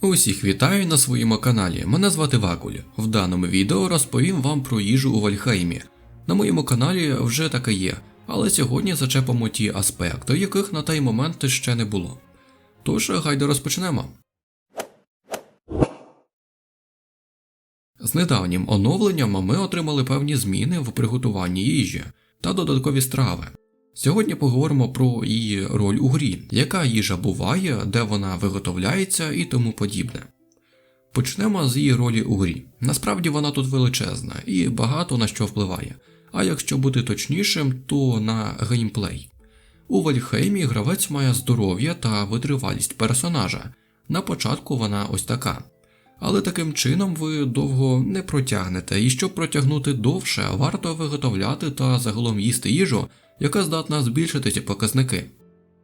Усіх вітаю на своєму каналі. Мене звати Вакуль. В даному відео розповім вам про їжу у Вальхеймі. На моєму каналі вже таке є, але сьогодні зачепимо ті аспекти, яких на той момент ще не було. Тож, гайде розпочнемо. З недавнім оновленням ми отримали певні зміни в приготуванні їжі та додаткові страви. Сьогодні поговоримо про її роль у грі, яка їжа буває, де вона виготовляється і тому подібне. Почнемо з її ролі у грі. Насправді вона тут величезна і багато на що впливає, а якщо бути точнішим, то на геймплей. У Вальхеймі гравець має здоров'я та витривалість персонажа. На початку вона ось така. Але таким чином ви довго не протягнете, і щоб протягнути довше, варто виготовляти та загалом їсти їжу, яка здатна збільшити ці показники.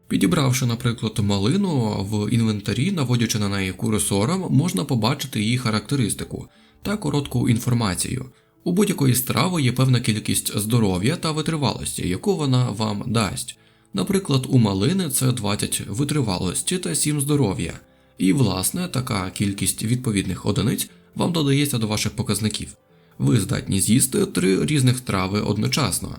Підібравши, наприклад, малину в інвентарі, наводячи на неї курсором, можна побачити її характеристику та коротку інформацію. У будь-якої страви є певна кількість здоров'я та витривалості, яку вона вам дасть. Наприклад, у малини це 20 витривалості та 7 здоров'я. І, власне, така кількість відповідних одиниць вам додається до ваших показників. Ви здатні з'їсти три різних страви одночасно.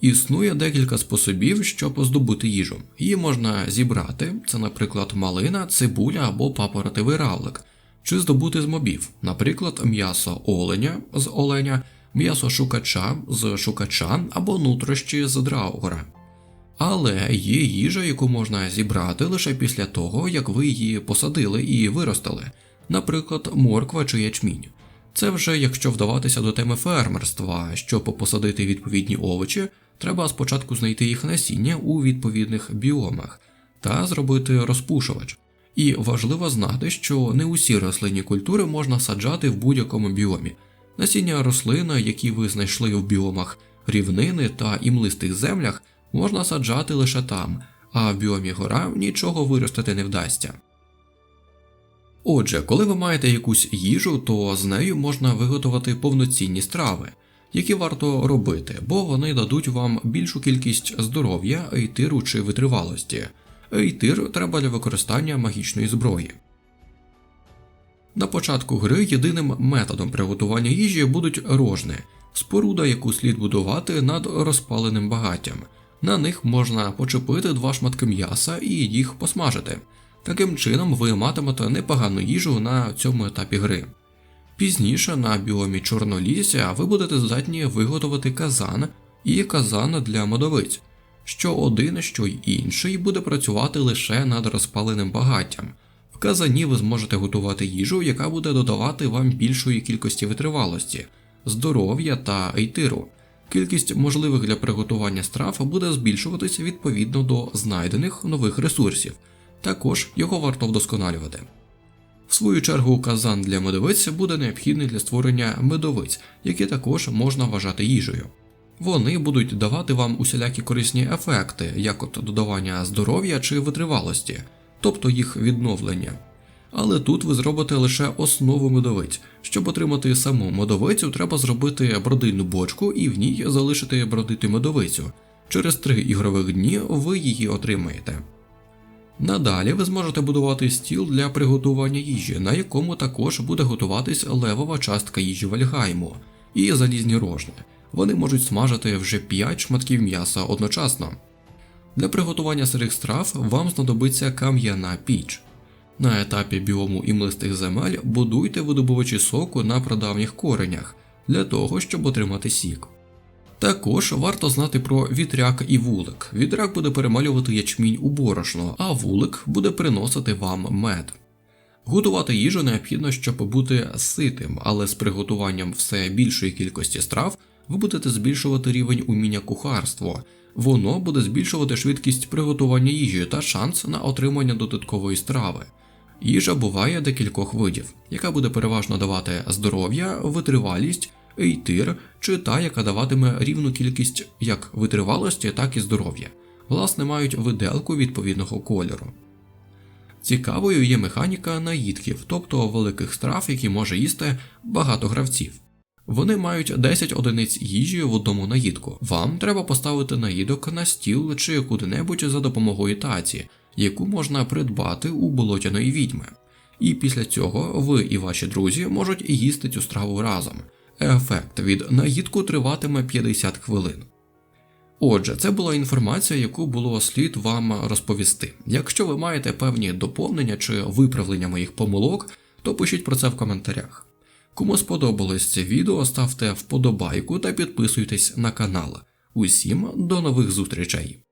Існує декілька способів, щоб здобути їжу. Її можна зібрати, це, наприклад, малина, цибуля або папоротивий равлик, чи здобути з мобів, наприклад, м'ясо оленя з оленя, м'ясо шукача з шукача або нутрощі з драугора. Але є їжа, яку можна зібрати лише після того, як ви її посадили і виростили, наприклад, морква чи ячмінь. Це вже якщо вдаватися до теми фермерства, щоб посадити відповідні овочі, треба спочатку знайти їх насіння у відповідних біомах та зробити розпушувач. І важливо знати, що не усі рослинні культури можна саджати в будь-якому біомі. Насіння рослин, які ви знайшли в біомах рівнини та імлистих землях, можна саджати лише там, а в біомі гора нічого виростити не вдасться. Отже, коли ви маєте якусь їжу, то з нею можна виготовити повноцінні страви, які варто робити, бо вони дадуть вам більшу кількість здоров'я, ейтиру чи витривалості. Ейтир треба для використання магічної зброї. На початку гри єдиним методом приготування їжі будуть рожни, споруда, яку слід будувати над розпаленим багаттям. На них можна почепити два шматки м'яса і їх посмажити. Таким чином ви матимете непогану їжу на цьому етапі гри. Пізніше на біомі Чорнолісся ви будете здатні виготовити казан і казан для модовиць, що один, що й інший буде працювати лише над розпаленим багаттям. В казані ви зможете готувати їжу, яка буде додавати вам більшої кількості витривалості, здоров'я та ейтиру. Кількість можливих для приготування страв буде збільшуватися відповідно до знайдених нових ресурсів, також його варто вдосконалювати. В свою чергу казан для медовиць буде необхідний для створення медовиць, які також можна вважати їжею. Вони будуть давати вам усілякі корисні ефекти, як от додавання здоров'я чи витривалості, тобто їх відновлення. Але тут ви зробите лише основу медовиць. Щоб отримати саму медовицю, треба зробити бродильну бочку і в ній залишити бродити медовицю. Через три ігрових дні ви її отримаєте. Надалі ви зможете будувати стіл для приготування їжі, на якому також буде готуватись левова частка їжі Вальгайму і залізні рожни. Вони можуть смажити вже 5 шматків м'яса одночасно. Для приготування сирих страв вам знадобиться кам'яна піч. На етапі біому імлистих земель будуйте видобувачі соку на прадавніх коренях для того, щоб отримати сік. Також варто знати про вітряк і вулик. Вітряк буде перемалювати ячмінь у борошно, а вулик буде приносити вам мед. Готувати їжу необхідно, щоб бути ситим, але з приготуванням все більшої кількості страв ви будете збільшувати рівень уміння кухарство. Воно буде збільшувати швидкість приготування їжі та шанс на отримання додаткової страви. Їжа буває декількох видів, яка буде переважно давати здоров'я, витривалість, ейтир чи та, яка даватиме рівну кількість як витривалості, так і здоров'я, власне, мають виделку відповідного кольору. Цікавою є механіка наїдків, тобто великих страв, які може їсти багато гравців. Вони мають 10 одиниць їжі в одному наїдку. Вам треба поставити наїдок на стіл чи куди-небудь за допомогою таці, яку можна придбати у болотяної відьми. і після цього ви і ваші друзі можуть їсти цю страву разом. Ефект від наїдку триватиме 50 хвилин. Отже, це була інформація, яку було слід вам розповісти. Якщо ви маєте певні доповнення чи виправлення моїх помилок, то пишіть про це в коментарях. Кому сподобалось це відео, ставте вподобайку та підписуйтесь на канал. Усім до нових зустрічей!